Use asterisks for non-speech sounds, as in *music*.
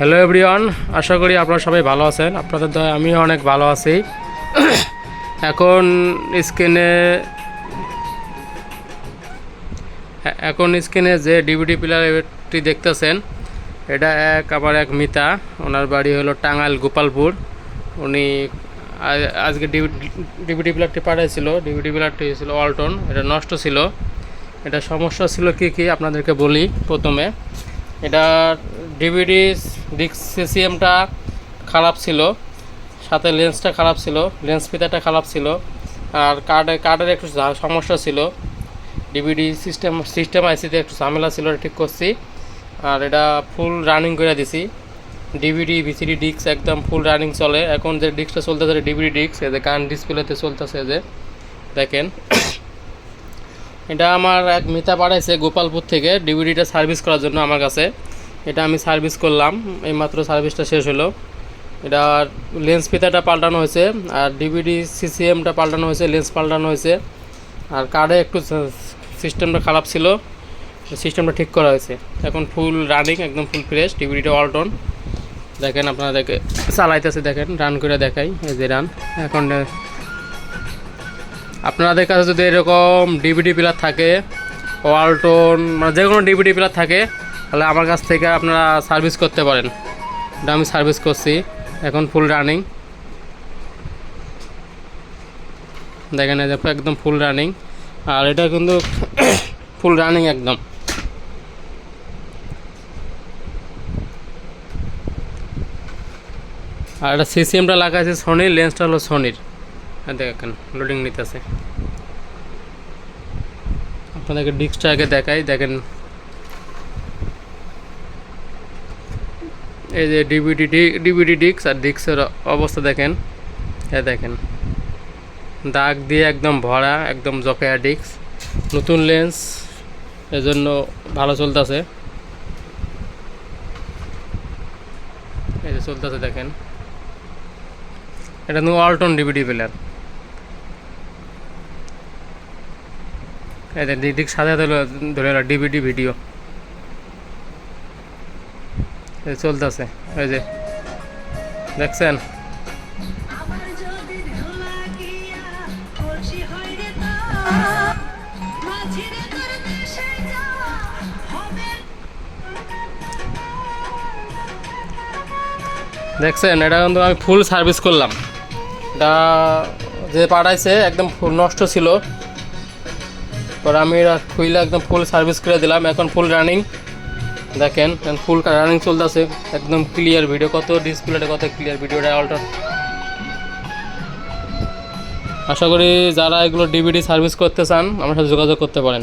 Hello everyone আশা করি আপনারা সবাই ভালো আছেন। আপনাদের দয় আমিও অনেক ভালো আছি। এখন স্ক্রিনে এখন স্ক্রিনে যে ডিভিডি প্লেয়ারটি দেখতেছেন, এটা এক আবার এক মিতা। ওনার বাড়ি হলো টাঙ্গাইল গোপালপুর। উনি আজকে ডিভিডি প্লেয়ারটি পাঠিয়েছিল ডিভিডি প্লেয়ারটি ছিল ওয়ালটন এটা নষ্ট ছিল। এটা সমস্যা ছিল কি কি? আপনাদেরকে বলি প্রথমে। এটা ডিভিডি ডিস্ক সিসিএমটা খারাপ ছিল, সাথে লেন্সটা খারাপ ছিল, লেন্স ফিতাটা খারাপ ছিল, আর কার্ডে, কার্ডের একটু সমস্যা ছিল। ডিভিডি সিস্টেম সিস্টেম আইসিতে একটু ঝামেলা ছিল ঠিক করছি। আর এটা ফুল রানিং করে দিছি। ডিভিডি, ভিসিডি ডিস্ক একদম ফুল রানিং চলে। এখন যে ডিস্কটা চলতেছে ডিভিডি ডিস্ক, এই যে কান ডিসপ্লেতে চলতেছে যে, দেখেন। এটা আমার এক মিতা পাঠাইছে গোপালপুর থেকে ডিভিডিটা সার্ভিস করার জন্য আমার কাছে। এটা আমি সার্ভিস করলাম, এইমাত্র সার্ভিসটা শেষ হলো। এটা লেন্স ফিতাটা পাল্টানো হয়েছে, আর ডিভিডি, সিসিএমটা পাল্টানো হয়েছে, লেন্স পাল্টানো হয়েছে। আর কার্ডে একটু সিস্টেমটা খারাপ ছিল, সিস্টেমটা ঠিক করা হয়েছে। এখন ফুল রানিং, একদম ফুল ফ্রেশ, ডিভিডিটা অল্টন দেখেন আপনাদেরকে চালাইতেছে দেখেন, রান করে দেখাই, এই যে রান। এখন আপনাদের কাছে যদি এরকম ডিভিডি প্লেয়ার থাকে, ওয়ালটন মানে যে কোনো ডিভিডি প্লেয়ার থাকে তাহলে আমার কাছ থেকে আপনারা সার্ভিস করতে পারেন। এটা আমি সার্ভিস করছি, এখন ফুল রানিং দেখেন যে একদম ফুল রানিং আর এটা কিন্তু *coughs* ফুল রানিং একদম। আর এটা সিসিএমটা লাগাইছে সোনির লেন্সটা হলো সোনির দেখেন লোডিং নিতেছে। আপনাদেরকে ডিস্কটা আগে দেখাই, দেখেন। এই যে ডিভিডি ডিভিডি ডিস্ক আর ডিস্কের অবস্থা দেখেন। হ্যাঁ দেখেন। দাগ দিয়ে একদম ভরা, একদম জকেয়া ডিক্স নতুন লেন্স এজন্য ভালো চলতেছে। এই যে চলতেছে দেখেন। এটা কিন্তু অল্টন ডিভিডি প্লেয়ার এই যে ডিডিক সাথে ধরে ডিভিডি ভিডিও এই চলতেছে এই যে দেখছেন আমার যদি ঢেউ লাগিয়া কলসি হয় রে তা, মাঝিরে তোর দেশে যে। দেখছেন? দেখছেন? এটা কিন্তু আমি ফুল সার্ভিস করলাম। এটা যে পাঠাইছে, একদম নষ্ট ছিল। পরে আমি এটা খুইলে একদম ফুল সার্ভিস করে দিলাম। এখন ফুল রানিং দেখেন ফুল রানিং চলতেছে, একদম ক্লিয়ার ভিডিও কত ডিসপ্লেটা কত ক্লিয়ার ভিডিওটা অল্টার আশা করি যারা এগুলো ডিভিডি সার্ভিস করতে চান, আমার সাথে যোগাযোগ করতে পারেন।